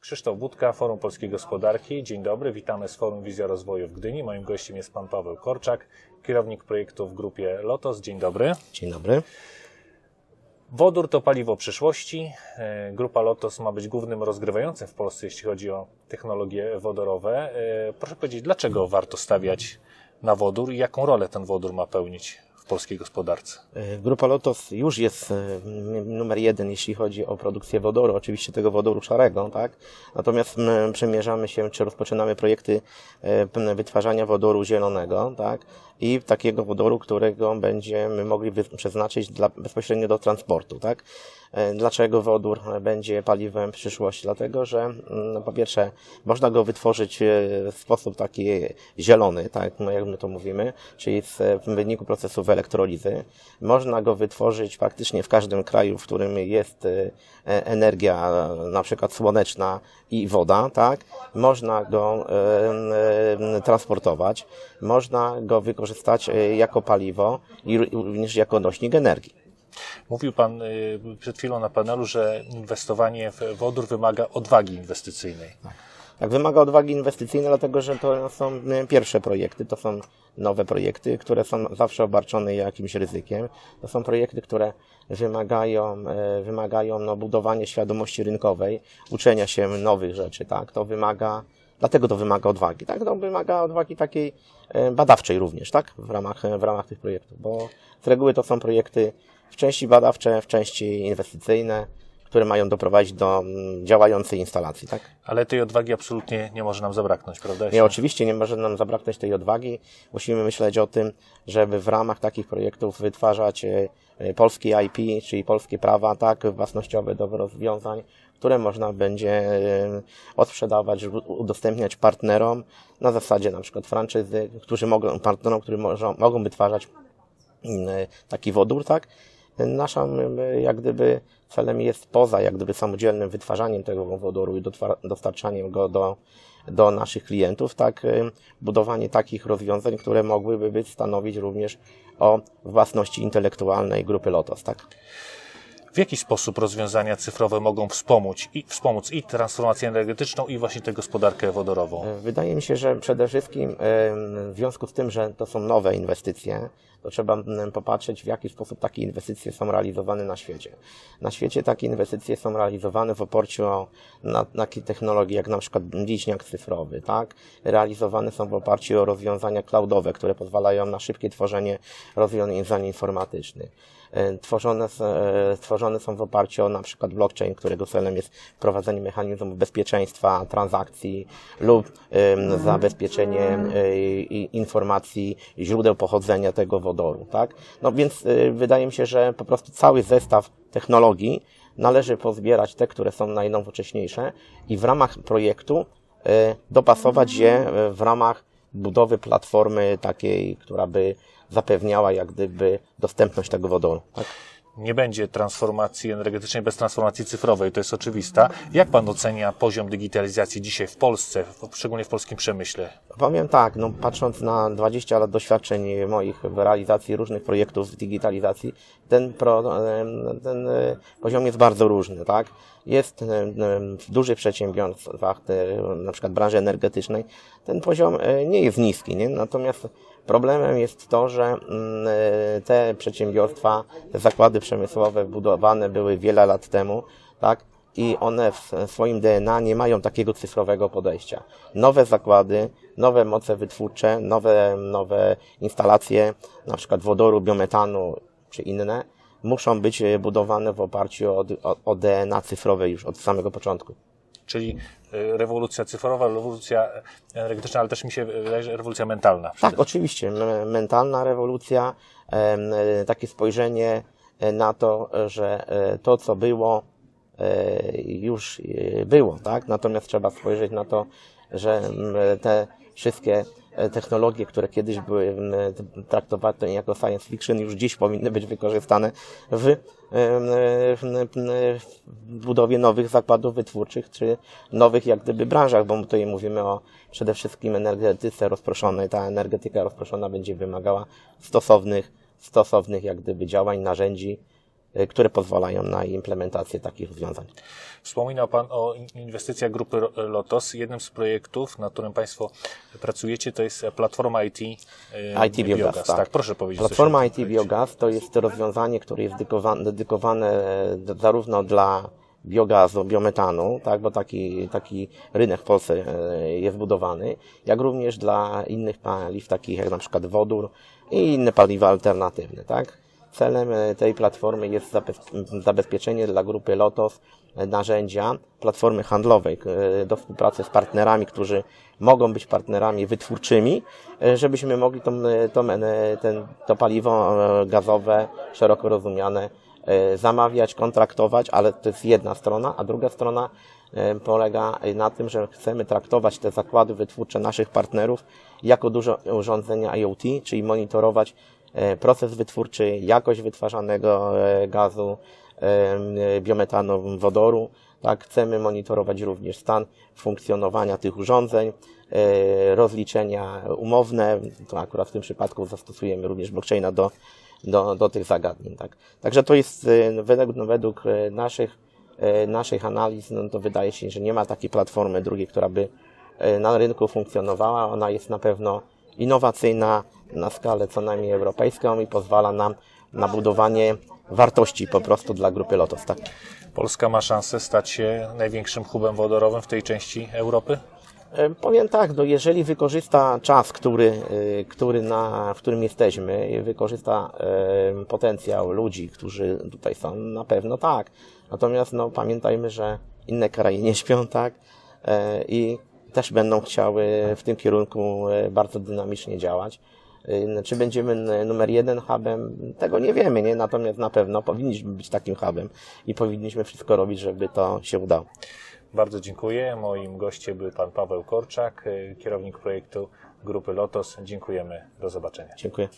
Krzysztof Budka, Forum Polskiej Gospodarki. Dzień dobry, witamy z Forum Wizja Rozwoju w Gdyni. Moim gościem jest pan Paweł Korczak, kierownik projektu w grupie Lotos. Dzień dobry. Dzień dobry. Wodór to paliwo przyszłości. E, Grupa Lotos ma być głównym rozgrywającym w Polsce, jeśli chodzi o technologie wodorowe. E, Proszę powiedzieć, dlaczego warto stawiać na wodór i jaką rolę ten wodór ma pełnić polskiej gospodarce? E, Grupa Lotos już jest e, numer jeden, jeśli chodzi o produkcję wodoru, oczywiście tego wodoru szarego, tak? Natomiast my przemierzamy się, czy rozpoczynamy projekty e, wytwarzania wodoru zielonego, tak? I takiego wodoru, którego będziemy mogli przeznaczyć dla, bezpośrednio do transportu, tak? E, Dlaczego wodór będzie paliwem przyszłości? Dlatego, że mm, po pierwsze można go wytworzyć e, w sposób taki zielony, tak no jak my to mówimy, czyli w wyniku procesów elektrolizy. Można go wytworzyć praktycznie w każdym kraju, w którym jest e, energia na przykład słoneczna i woda, tak? Można go e, transportować, można go wykorzystać e, jako paliwo i również jako nośnik energii. Mówił Pan y, przed chwilą na panelu, że inwestowanie w wodór wymaga odwagi inwestycyjnej. Tak, wymaga odwagi inwestycyjnej, dlatego że to są e, pierwsze projekty, to są nowe projekty, które są zawsze obarczone jakimś ryzykiem. To są projekty, które wymagają, e, wymagają no, budowania świadomości rynkowej, uczenia się nowych rzeczy, tak? To wymaga, dlatego to wymaga odwagi, tak? To wymaga odwagi takiej e, badawczej również, tak? W ramach, w ramach tych projektów, bo z reguły to są projekty w części badawcze, w części inwestycyjne, które mają doprowadzić do mm, działającej instalacji, tak? Ale tej odwagi absolutnie nie może nam zabraknąć, prawda? Nie, oczywiście nie może nam zabraknąć tej odwagi. Musimy myśleć o tym, żeby w ramach takich projektów wytwarzać e, e, polskie IP, czyli polskie prawa, tak, własnościowe do rozwiązań, które można będzie e, odsprzedawać, udostępniać partnerom na zasadzie na przykład franczyzy, którzy mogą, partnerom, którzy mogą, mogą wytwarzać mm, taki wodór, tak? Naszym jak gdyby celem jest poza jak gdyby samodzielnym wytwarzaniem tego wodoru i dostarczaniem go do, do naszych klientów, tak budowanie takich rozwiązań, które mogłyby być stanowić również o własności intelektualnej grupy Lotos, tak? W jaki sposób rozwiązania cyfrowe mogą wspomóc i, wspomóc i transformację energetyczną, i właśnie tę gospodarkę wodorową? Wydaje mi się, że przede wszystkim w związku z tym, że to są nowe inwestycje, to trzeba popatrzeć, w jaki sposób takie inwestycje są realizowane na świecie. Na świecie takie inwestycje są realizowane w oparciu o na, na takie technologie, jak na przykład bliźniak cyfrowy, tak? Realizowane są w oparciu o rozwiązania cloudowe, które pozwalają na szybkie tworzenie rozwiązań informatycznych. E, Tworzone, e, tworzone są w oparciu o na przykład blockchain, którego celem jest wprowadzenie mechanizmów bezpieczeństwa transakcji lub em, zabezpieczenie e, i- informacji źródeł pochodzenia tego wodoru, tak? No więc e, wydaje mi się, że po prostu cały zestaw technologii należy pozbierać te, które są najnowocześniejsze i w ramach projektu e, dopasować je e, w ramach budowy platformy takiej, która by zapewniała jak gdyby dostępność tego wodoru. Tak? Nie będzie transformacji energetycznej bez transformacji cyfrowej, to jest oczywista. Jak Pan ocenia poziom digitalizacji dzisiaj w Polsce, szczególnie w polskim przemyśle? Powiem tak, no patrząc na 20 lat doświadczeń moich w realizacji różnych projektów digitalizacji, ten, pro, ten e, poziom jest bardzo różny, tak? Jest w dużych przedsiębiorstwach, na przykład branży energetycznej, ten poziom e, nie jest niski, nie? Natomiast problemem jest to, że mm, e, te przedsiębiorstwa, te zakłady przemysłowe budowane były wiele lat temu, tak? i one w swoim DNA nie mają takiego cyfrowego podejścia. Nowe zakłady, nowe moce wytwórcze, nowe, nowe instalacje, na przykład wodoru, biometanu czy inne, muszą być e, budowane w oparciu o, o, o DNA cyfrowe już od samego początku. Czyli y, rewolucja cyfrowa, rewolucja energetyczna, ale też mi się wydaje, rewolucja mentalna. Tak, oczywiście. Mentalna rewolucja, e, takie spojrzenie e, na to, że e, to, co było, e, już e, było, tak? Natomiast trzeba spojrzeć na to, że te wszystkie e, technologie, które kiedyś były m, traktowane jako science fiction, już dziś powinny być wykorzystane w, em, w, budowie nowych zakładów wytwórczych, czy nowych jak gdyby branżach, bo tutaj mówimy o przede wszystkim energetyce rozproszonej. Ta energetyka rozproszona będzie wymagała stosownych, stosownych jak gdyby działań, narzędzi, e, które pozwalają na implementację takich rozwiązań. Wspominał Pan o in- inwestycjach grupy Lotos. Jednym z projektów, nad którym Państwo pracujecie, to jest platforma IT, e, IT Biogaz, tak. proszę powiedzieć. Platforma IT. Biogaz to jest rozwiązanie, które jest dedykowane, e, zarówno dla biogazu, biometanu, tak, bo taki, taki rynek w Polsce e, jest budowany, jak również dla innych paliw, takich jak na przykład wodór i inne paliwa alternatywne. Tak. Celem e, tej platformy jest zabez- zabezpieczenie dla grupy LOTOS e, narzędzia platformy handlowej e, do współpracy z partnerami, którzy mogą być partnerami wytwórczymi, żebyśmy mogli tą, tą, ten, to paliwo gazowe, szeroko rozumiane, zamawiać, kontraktować, ale to jest jedna strona, a druga strona polega na tym, że chcemy traktować te zakłady wytwórcze naszych partnerów jako duże urządzenia IoT, czyli monitorować proces wytwórczy, jakość wytwarzanego e, gazu, e, biometanu, wodoru. Tak, chcemy monitorować również stan funkcjonowania tych urządzeń, e, rozliczenia umowne. To akurat w tym przypadku zastosujemy również blockchaina do, do, do tych zagadnień. Tak. Także to jest e, według, według e, naszych, e, naszych analiz, no, to wydaje się, że nie ma takiej platformy drugiej, która by e, na rynku funkcjonowała. Ona jest na pewno innowacyjna na skalę co najmniej europejską i pozwala nam na budowanie wartości po prostu dla grupy Lotos. Tak. Polska ma szansę stać się największym hubem wodorowym w tej części Europy? E, Powiem tak, no jeżeli wykorzysta czas, który, e, który na, w którym jesteśmy, wykorzysta e, potencjał ludzi, którzy tutaj są, na pewno tak. Natomiast no, pamiętajmy, że inne kraje nie śpią, tak? I też będą chciały w tym kierunku bardzo dynamicznie działać. E, Czy będziemy numer jeden hubem? Tego nie wiemy, nie? Natomiast na pewno powinniśmy być takim hubem i powinniśmy wszystko robić, żeby to się udało. Bardzo dziękuję. Moim gościem był Pan Paweł Korczak, e, kierownik projektu grupy Lotos. Dziękujemy. Do zobaczenia. Dziękuję.